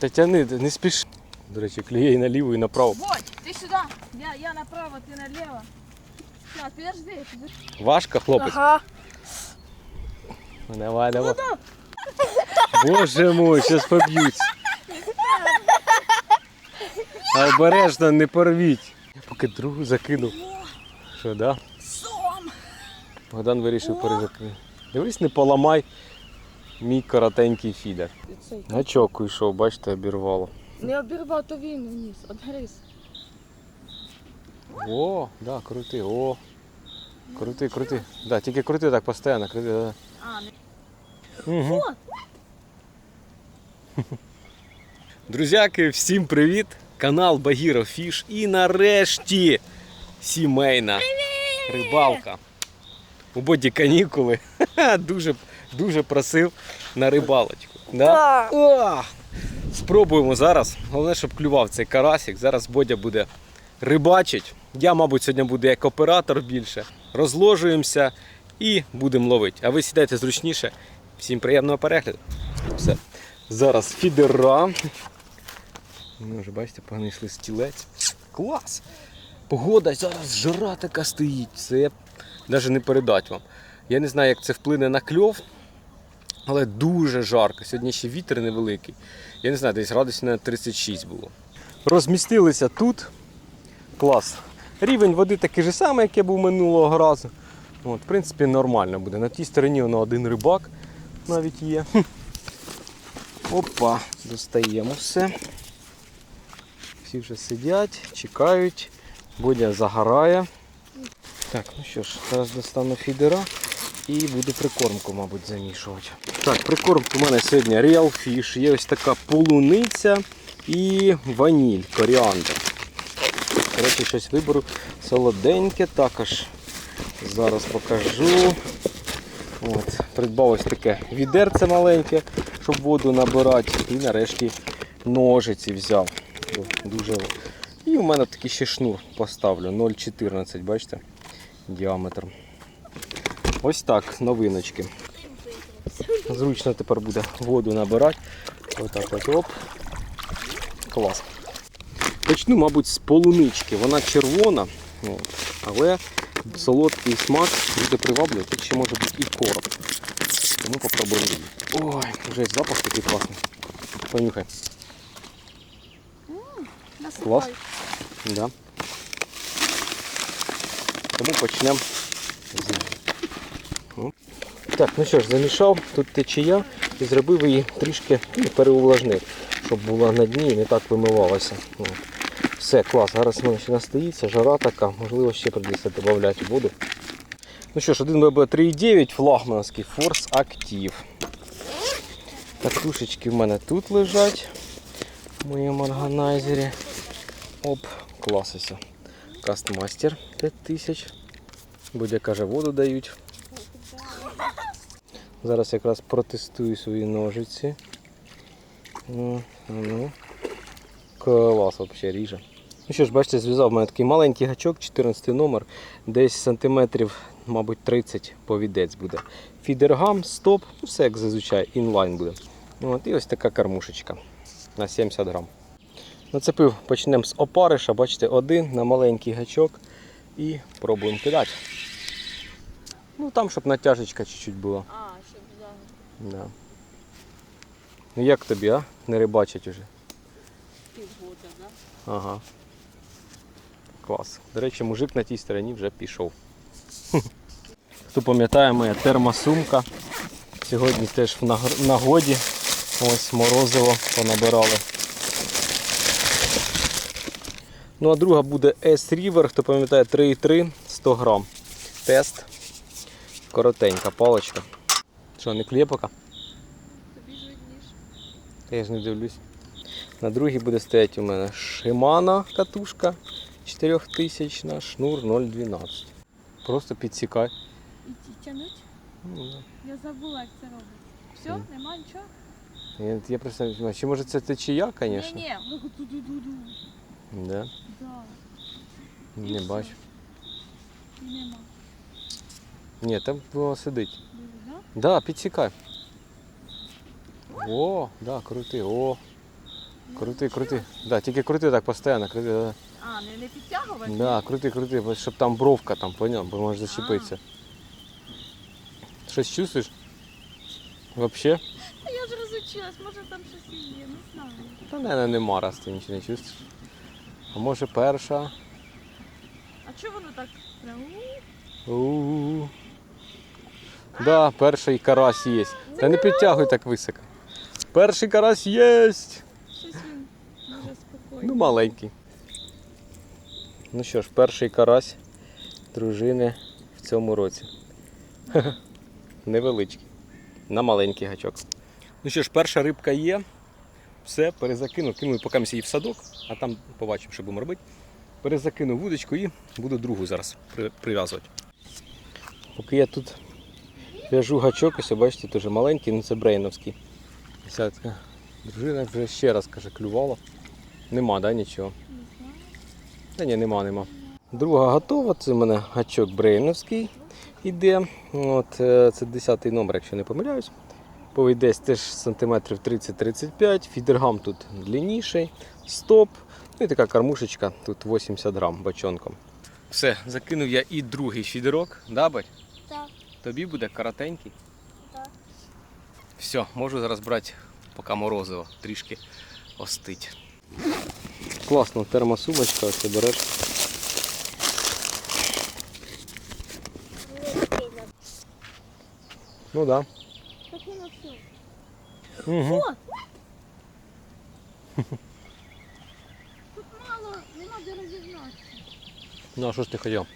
Та тяни, не спіши. До речі, клює наліво, і направо. Вот, ты сюда. Я, я направо, ты налево. Сейчас, подожди, подожди. Важко, хлопець. Ага. Давай, давай. Боже мой, зараз поб'ються. А обережно не порвіть. Я поки другу закинув. Що, да? Сом. Богдан вирішив перезакинути. Дивись, не поламай мій коротенький фідер. Гачок уйшов, бачите, обірвало. Не обірвав, то він вниз, отгриз. О, да, крути, о. Крути, крути. Да, тільки крути так постійно, крути, да. А, не... Угу. Друзяки, всім привіт! Канал Багіро Фіш і нарешті сімейна рибалка. У боді канікули. Дуже, дуже просив на рибалочку. Да? О! Спробуємо зараз. Головне, щоб клював цей карасик. Зараз Бодя буде рибачить. Я, мабуть, сьогодні буду як оператор більше. Розложуємося і будемо ловити. А ви сідайте зручніше. Всім приємного перегляду. Все. Зараз фідера. Ну, вже бачите, понайшли стілець. Клас! Погода зараз жара така стоїть. Це навіть не передати вам. Я не знаю, як це вплине на кльов, але дуже жарко. Сьогодні ще вітер невеликий. Я не знаю, десь градусів на 36 було. Розмістилися тут. Клас. Рівень води такий же самий, як я був минулого разу. От, в принципі, нормально буде. На тій стороні воно один рибак навіть є. Опа, достаємо все. Всі вже сидять, чекають. Бодя загорає. Так, ну що ж, зараз достану фідера і буду прикормку, мабуть, замішувати. Так, прикормка у мене сьогодні Real Fish. Є ось така полуниця і ваніль, коріандр. Коротше, щось виберу солоденьке також. Зараз покажу. От, придбав ось таке відерце маленьке, щоб воду набирати. І нарешті ножиці взяв. Дуже. І у мене такий ще шнур поставлю 0,14, бачите? Діаметр. Ось так, новиночки. Зручно тепер буде воду набирати. Отак от оп. Клас. Почну, мабуть, з полунички. Вона червона, але солодкий смак буде приваблювати. Тут ще може бути і короб. Тому попробуємо її. Ой, вже запах такий класний. Понюхай. Клас. Да. Тому почнемо з неї. Так, ну що ж, замішав, тут течія і зробив її трішки ну, переувлажнив, щоб була на дні і не так вимивалася. Все, клас, зараз в мене ще настоїться, жара така, можливо ще прийдеться додати воду. Ну що ж, один ББ 3,9 флагманський Force Active. Катушечки в мене тут лежать в моєму органайзері. Оп, клас ось. Кастмастер 5000. Будя каже, воду дають. Зараз якраз протестую свої ножиці. Ну, ну. Клас взагалі ріже. Ну що ж, бачите, зв'язав у мене такий маленький гачок, 14 номер, десь сантиметрів, мабуть, 30 повідець буде. Фідергам, стоп, ну, все як зазвичай, інлайн буде. От, і ось така кормушечка на 70 грам. Нацепив, почнемо з опариша, бачите, один на маленький гачок і пробуємо кидати. Ну там, щоб натяжечка чуть-чуть була. Да. Ну як тобі, а? Не рибачать уже. півгода, да? Ага. Клас. До речі, мужик на тій стороні вже пішов. Хто пам'ятає, моя термосумка. Сьогодні теж в нагоді. Ось морозиво понабирали. Ну а друга буде S-River, хто пам'ятає 3,3 100 грам. Тест. Коротенька паличка. Що, не кліє поки? Тобі ж видніш. Та Я ж не дивлюсь. На другій буде стояти у мене Shimano катушка 4000 шнур 0,12. Просто підсікай. Іти тянуть? Ну, Я забула, як це робить. Все, Мгм. нема нічого? Я, я просто не знаю, чи може це течія, звісно? Ні, ні, ну. Да. Да, Не бачу. і нема. Ні, там воно сидить. Да? Підсікай. О, да, крути. О. Крути, крути. Да, тільки крути так постійно, крути. Да, А, не, не підтягувати? да крути, крути, щоб там бровка там, поняв, бо може зачепитися. Щось чувствуєш? Вообще? Та Я ж розучилась, може там щось і є, не знаю. Та не, нема, раз ти нічого не чувствуєш. А може перша? А чого воно так прям? У-у-у. Да, перший карась є. Та не підтягуй так високо. Перший карась є. Щось він дуже спокійний. Ну, маленький. Ну що ж, перший карась дружини в цьому році. Невеличкий. На маленький гачок. Ну що ж, перша рибка є. Все, перезакину, кину поки ми її в садок, а там побачимо, що будемо робити. Перезакину вудочку і буду другу зараз прив'язувати. Поки я тут в'яжу гачок, ось бачите, теж маленький, ну це брейновський. Така дружина вже ще раз каже, клювала. Нема, да, нічого? Та ні, нема, нема. Друга готова, це в мене гачок брейновський іде. От, е, це 10-й номер, якщо не помиляюсь. Повий десь теж сантиметрів 30-35, фідергам тут длинніший, стоп. Ну і така кормушечка, тут 80 грам бочонком. Все, закинув я і другий фідерок, да, бать? Тобі буде коротенький. Так. Все, можу зараз брати, поки морозиво трішки остить. Класна термосумочка, ось ти береш. Ну да. Угу. Тут мало, нема де розігнатися. Ну а що ж ти хотів?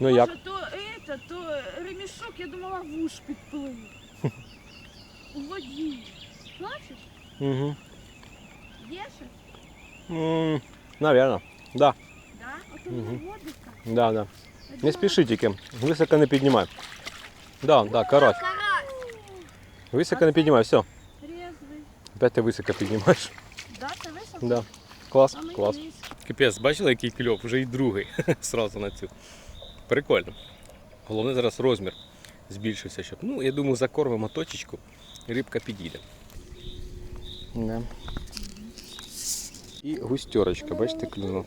Ну як? Може, то, это, то ремішок, я думала, в уш підплив. У воді. Бачиш? Угу. Є ще? М, Наверно. Да, Да? Ото Мгм. угу. водиться. да, да. Не спіши тільки. Високо не піднімай. Да, да, карась. Високо не піднімай, все. Резвий. Опять ти високо піднімаєш. Да, це високо? Да. Клас, А мені клас. низько. Капець, бачили, який кльоп? Вже і другий. Сразу на цю. Прикольно. Головне зараз розмір збільшився, щоб. Ну, я думаю, закормимо точечку рибка підійде. Да. І густерочка, бачите, клюнув.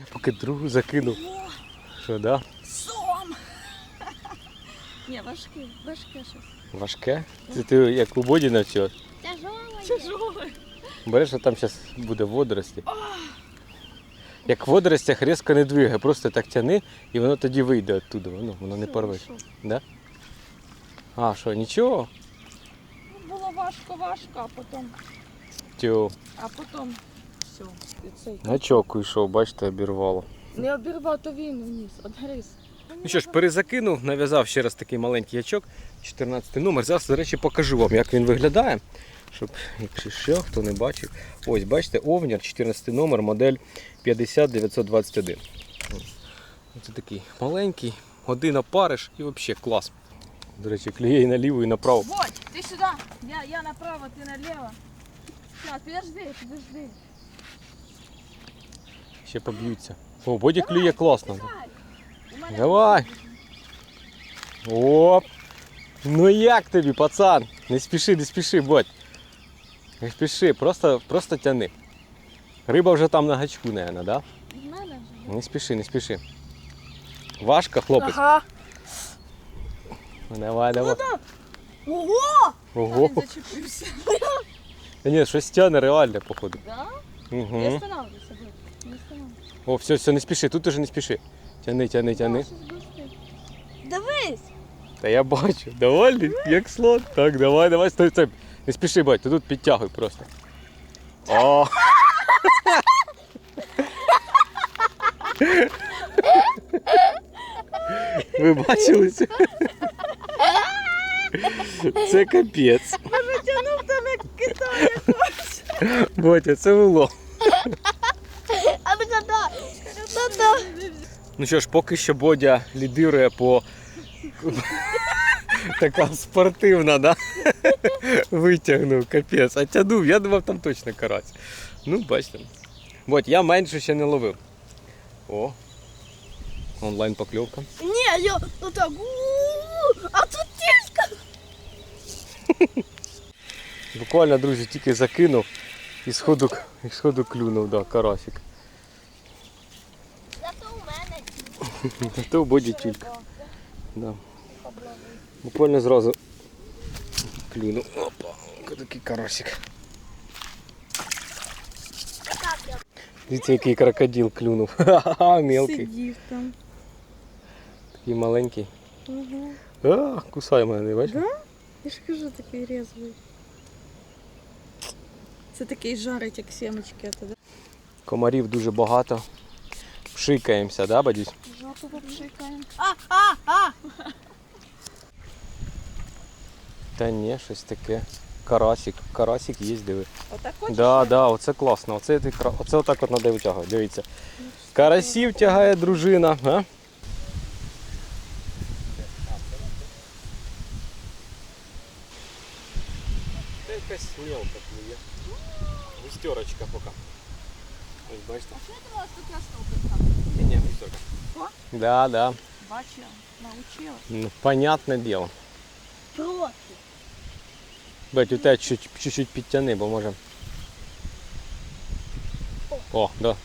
Я поки другу закинув. Що, да? Сом! Ні, важке, важке щось. Важке? Це ти як у боді навчив? Тяжелое. Тяжоле. Береш, а там зараз буде водорості. Як в водоростях різко не двигай, просто так тяни і воно тоді вийде оттуда, воно, воно не Все, порвеш. Да? А, що, нічого? Ну, було важко, важко, а потім, Тю. а потім все. І цей. Гачок уйшов, бачите, обірвало. Не обірвав, то він вниз, одгриз. Ну що ж, перезакинув, нав'язав ще раз такий маленький ячок, 14 номер. Зараз, до речі, покажу вам, як він виглядає. Щоб, якщо що, хто не бачив. Ось, бачите, овнір, 14 номер, модель 50921. Це такий маленький, година париш і взагалі клас. До речі, клює і наліво, і направо. Вот, ти сюди. Я, я направо, ти наліво. Так, підожди, підожди. Ще поб'ються. О, боді клює класно. Давай. Давай. Оп. Ну як тобі, пацан? Не спіши, не спіши, бодь. Не спіши, просто, просто тяни. Риба вже там на гачку, наверное, да? Не спіши, не спіши. Важко, хлопець. Ага. Давай, давай. Ого! Ого. Зачепився. Та ні, щось тяне реально, походу. Да? Не Угу. останавливайся, Не останавливайся. О, все, все, не спіши, тут уже не спіши. Тяни, тяни, тяни. Дивись. Та я бачу, довольний, як слон. Так, давай, давай, стой, стой. Не спіши, бать, ти тут підтягуй просто. О! Ви бачили це? Це капець. Тянув там як кита якогось. Ботя, це. А ну. Ну що ж, поки що Бодя лідирує по така спортивна, да? Витягнув, капець. А тянув, я думав, там точно карась. Ну, бачите. Бодь, я менше ще не ловив. О. Онлайн покльовка. Не, я вот так. А тут тишка. Буквально, друзі, тільки закинув і сходу, і сходу клюнув, да, карасик. Зато у мене То в боді тільки. Да. Буквально зразу клюнув. Опа, такий карасик. так я. Дивіться, який крокодил клюнув. Ха-ха, мелкий. Сидів там. Такий маленький. Угу. А, кусай мене, бачиш? Да? Я ж кажу, такий резвий. Це такий жарить, як сімечки, а да? Комарів дуже багато. Пшикаємося, да, бадюсь? Жопу попшикаємо. Та ні, щось таке. Карасик. Карасик є, диви. Отак хочеш? Да, да, оце класно. Оце, ти кра- оце отак от треба витягувати. Дивіться. Карасів тягає дружина. А? Це якась мелка плює. Густерочка поки. Ось бачите? Я думала, що тут ясно Ні, ні, густерка. О. Да, да. Бачила, научила. Ну, понятне діло. Проти. Бать, у тебе чуть- чуть-чуть підтяни, бо може. О, да.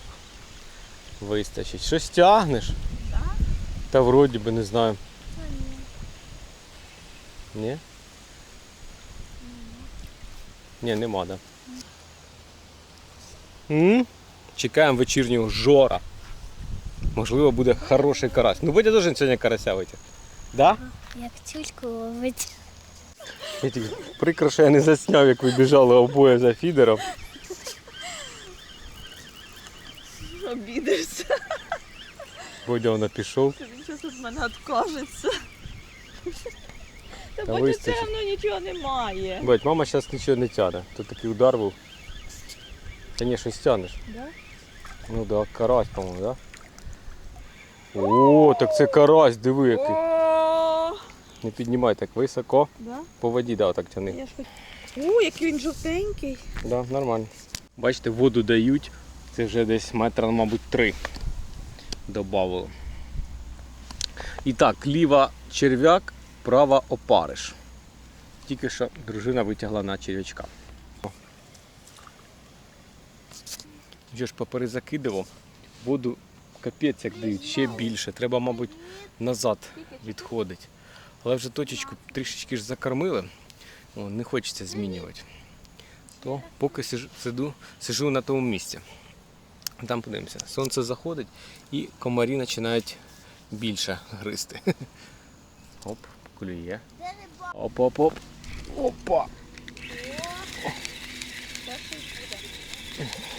Вистачить. Щось тягнеш? Да? Та вроді би не знаю. Ні? Ні, нема, да. М? Чекаємо вечірнього жора. Можливо, буде хороший карась. Ну будь должен сьогодні карася витяг. Да? Як тюльку ловить. Прикро, що я не засняв, як ви біжали обоє за фідером. Обідався. Бодя вона пішов. Він зараз від мене відкажеться. Та бачу, вистачить. темно нічого немає. Бать, мама зараз нічого не тягне. Тут такий удар був. Та ні, щось тягнеш. Да? Ну да, карась, по-моєму, да? О, так це карась, диви який. О, Не піднімай так високо. да? По воді, да, так тяни. Я ж хоч... О, який він жовтенький. Да, нормально. Бачите, воду дають. Це вже десь метра, мабуть, три. Добавили. І так, ліва черв'як, права опариш. Тільки що дружина витягла на черв'ячка. Вже ж поперезакидував. Воду капець як дають, ще більше. Треба, мабуть, назад відходить. Але вже точечку трішечки ж закормили. О, не хочеться змінювати. То поки сижу, сиду, сижу на тому місці. Там подивимося. Сонце заходить і комарі починають більше гризти. Оп, клює. Оп, оп, оп. Опа.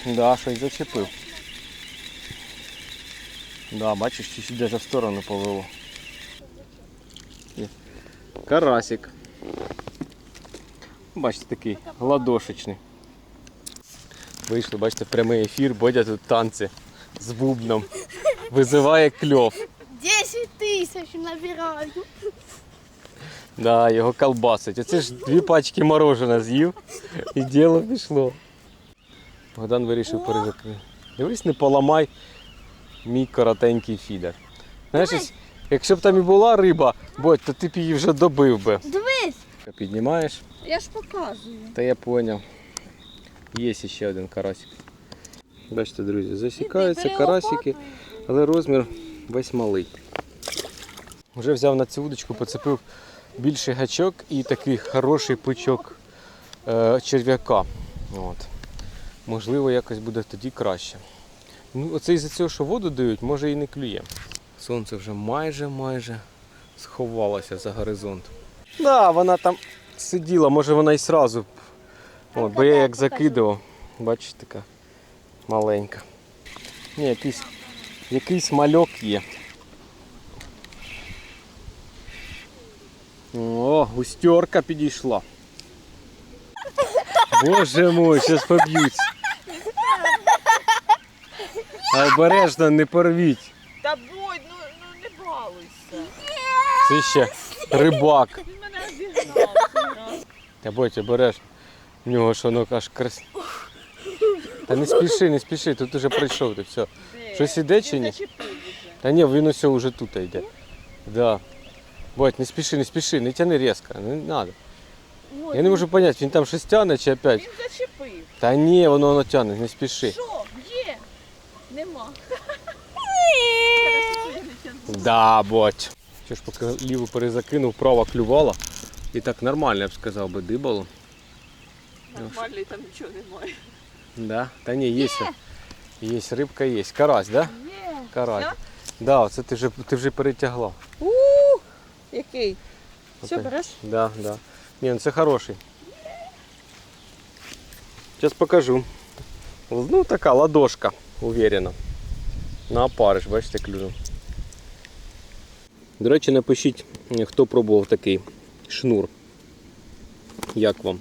Да, щось зачепив. Да, бачиш, чуть-чуть в сторону повело. Карасик. Бачите, такий ладошечний. Вийшли, бачите, прямий ефір, Бодя тут танці з бубном. Визиває кльов. 10 тисяч набираю. Да, його колбасить. Оце ж дві пачки мороженого з'їв і діло пішло. Богдан вирішив перезакрити. Дивись, не поламай мій коротенький фідер. Знаєш, якщо б там і була риба, Бодь, то ти б її вже добив би. Дивись. Піднімаєш, Я ж показую. та я поняв. Є ще один карасик. Бачите, друзі, засікаються карасики, але розмір весь малий. Вже взяв на цю удочку, поцепив більший гачок і такий хороший пучок е, черв'яка. От. Можливо, якось буде тоді краще. Ну, оце із-за цього, що воду дають, може і не клює. Сонце вже майже майже сховалося за горизонт. Да, вона там сиділа, може вона і сразу. От, бо я як закидував, бачите, така маленька. Ні, якийсь, якийсь мальок є. О, густерка підійшла. Боже мой, зараз поб'ють. Обережно не порвіть. Та будь, ну, ну не балуйся. Це ще рибак. Та будь обережно. В нього ж воно аж крас. Та не спіши, не спіши, тут уже пройшов ти все. Щось іде чи ні? Та ні, він усе вже тут йде. Да. Бодь, не спіши, не спіши, не тяни різко, не треба. Я не можу зрозуміти, він там щось тягне чи опять. Він зачепив. Та ні, воно воно тягне, не спіши. Що? Є? Нема. Да, бать. Що ж, поки ліву перезакинув, права клювала. І так нормально, я б сказав би, дибало. Нормальний там нічого немає. Да? Та ні, є. Є рибка, є. Карась, да? Є. Карась. Да? Да, це ти вже, ти вже перетягла. У, який? Що Оце. береш? Да, да. Ні, ну це хороший. Зараз покажу. Ну така ладошка, уверенно. На опариш, бачите, клюнув. До речі, напишіть, хто пробував такий шнур. Як вам?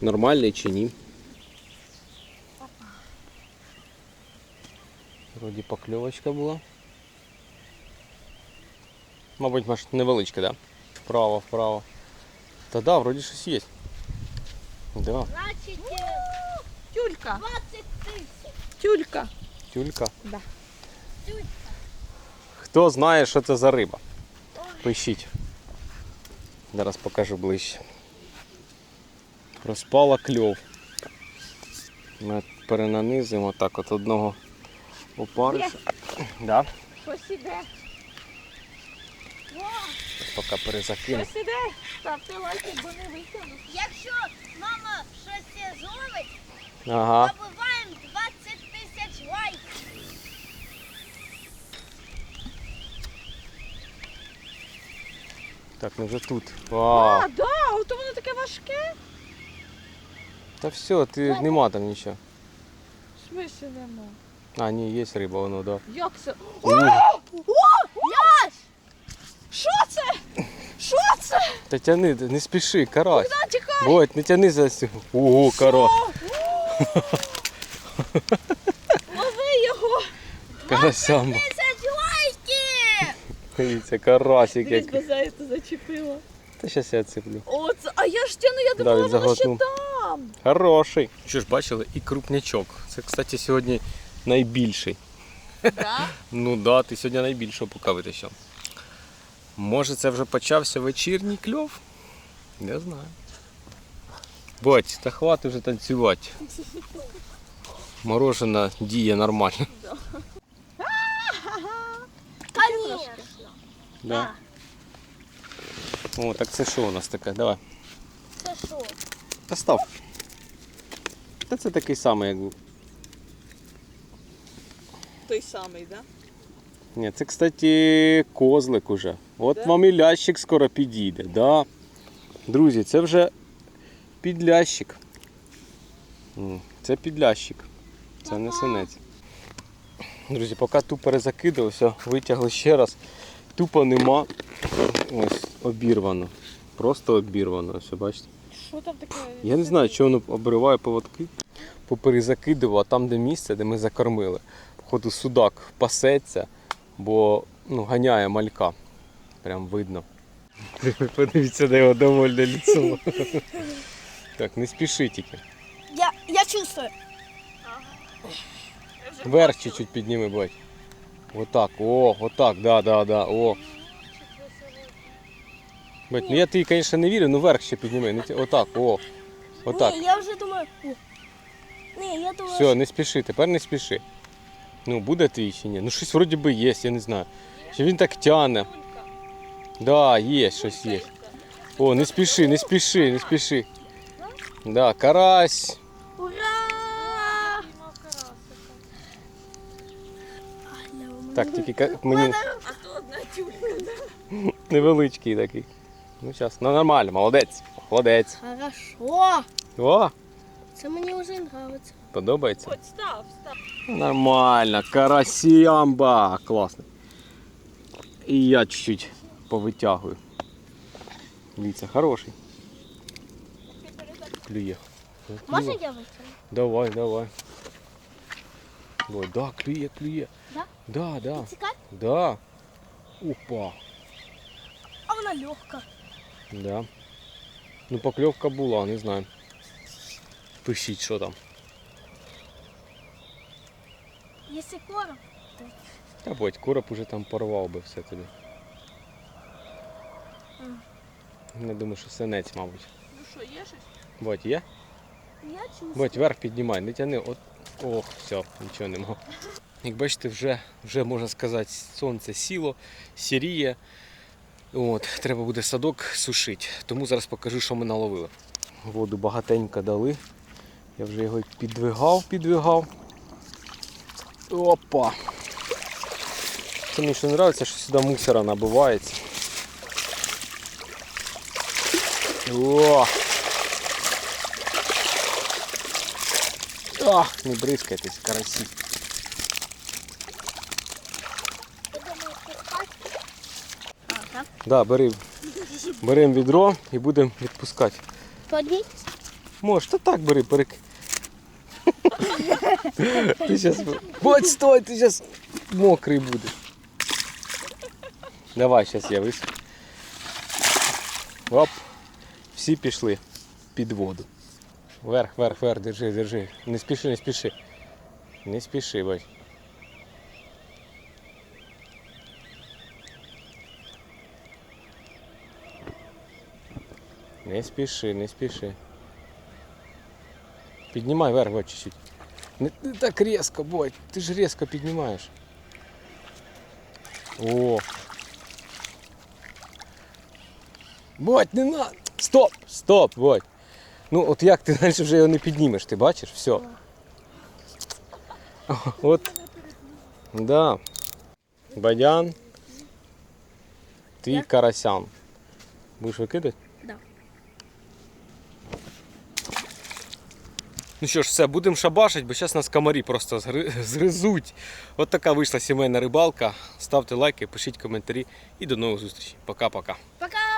Нормальний чи ні? Вроді покльовочка була. Мабуть, маш невеличка, да? Вправо, вправо. Та да, вроді щось є. Да, Значить, Тюлька. 20 тисяч. Тюлька. тюлька. Да. Хто знає, що це за риба? Пишіть. Зараз покажу ближче. Розпала кльов. Ми перенанизуємо отак от одного опариша. Да. Щось іде. Поки перезакину. Щось іде. Ставте лайки, бо не витягну. Якщо мама щось зловить, Ага. добуваємо 20 тисяч лайків. Так, ну вже тут. Вау. А, да, ото воно таке важке. Та все, ти нема там нічого. В смислі нема. А, ні, є риба, воно, да. Як це? Ясь! Що це? Що це? Та тяни, не спіши, карась. Куди тікай? Бодь, не тяни за цю. Ого, карась. Лови його! Карасямба. Дивіться, карасик Дивись, який. бо за зачепила. Та щас я цеплю. Оце, а я ж тяну, я Да, думала, воно ще там. Хороший. Що ж, бачили, і крупнячок. Це, кстати, сьогодні найбільший. Да? Ну да, ти сьогодні найбільшого поки витащив. Може це вже почався вечірній кльов? Не знаю. Бодь, та хвати вже танцювати. Морожена діє нормально. Конечно. Да. О, так це що у нас таке? Давай. Це що? Та став. Та це такий самий, як був. Той самий, да? Ні, це, кстати, козлик уже. От Да? вам і лящик скоро підійде. Да. Друзі, це вже підлящик. М, Це підлящик. Це не свинець. Друзі, поки тупо перезакидався, витягли ще раз. Тупо нема. Ось, обірвано. Просто обірвано. Ось, бачите? Що там таке? Я не знаю, чого воно обриває поводки. Поперезакидував, а там, де місце, де ми закормили. Походу судак пасеться, бо ну, ганяє малька. Прям видно. Подивіться на його довольне ліцо. Так, не спіши тільки. Я, я чувствую. Вверх чуть-чуть підніми, бать. Отак, о, отак, да, да, да, о. Бать, ну я тобі, звісно, не вірю, ну вверх ще підніми. Не ті- Отак, о. Отак. Ні, я вже думаю. Ні, я думаю, Все, не спіши, тепер не спіши. Ну, буде твій чи ні? Ну щось вроді би є, я не знаю. Чи він так тяне? Да, є, щось є. О, не спіши, не спіши, не спіши. Да, карась. Так, тільки ка- мені А то одна тюлька. невеличкий такий. Ну зараз, ну нормально, молодець. Молодець. Хорошо. О, Це мені вже подобається. подобається? От став, став. Нормально, карасямба. Класно. І я чуть-чуть повитягую. Дивіться, хороший. Клює. Можна я витягну? Давай, давай. Ой, да, клює, клює. Да? Да, да, Цікаві? да. Опа. А вона легка. Да. Ну покльовка була, не знаю. Пишіть, що там. Якщо короб, Та будь, короб уже там порвав би все тобі. Не думаю, що синець, мабуть. Ну що, є щось? Бодь, є? Я чувствую. Бодь, вверх піднімай, не тяни. От. Ох, все, нічого нема. Як бачите, вже, вже можна сказати, сонце сіло, сіріє. От, треба буде садок сушити. Тому зараз покажу, що ми наловили. Воду багатенько дали. Я вже його підвигав, підвигав. Опа! Це мені що не подобається, що сюди мусора набивається. О! Ах, не бризкайтесь, карасі. А, так? Да, бери, беремо відро і будемо відпускати. Подій. Можеш, та так бери, перек. Ти зараз. Будь стой, ти зараз мокрий будеш. Давай, зараз я висуну. Оп. Всі пішли під воду. Вверх, вверх, вверх, держи, держи. Не спіши, не спіши. Не спіши, бать. Не спіши, не спіши. Піднімай вверх, вот чуть-чуть. Не, не так резко, бой, ти ж резко піднімаєш. О. Бодь, не на. Стоп! Стоп, Бодь. Ну от як ти далі вже його не піднімеш, ти бачиш? Все. От. Да. Бадян. Ти Я? карасян. Будеш викидати? Ну що ж, все, будемо шабашить, бо зараз нас комарі просто згри- згризуть. От така вийшла сімейна рибалка. Ставте лайки, пишіть коментарі і до нових зустрічей. Пока-пока. Пока!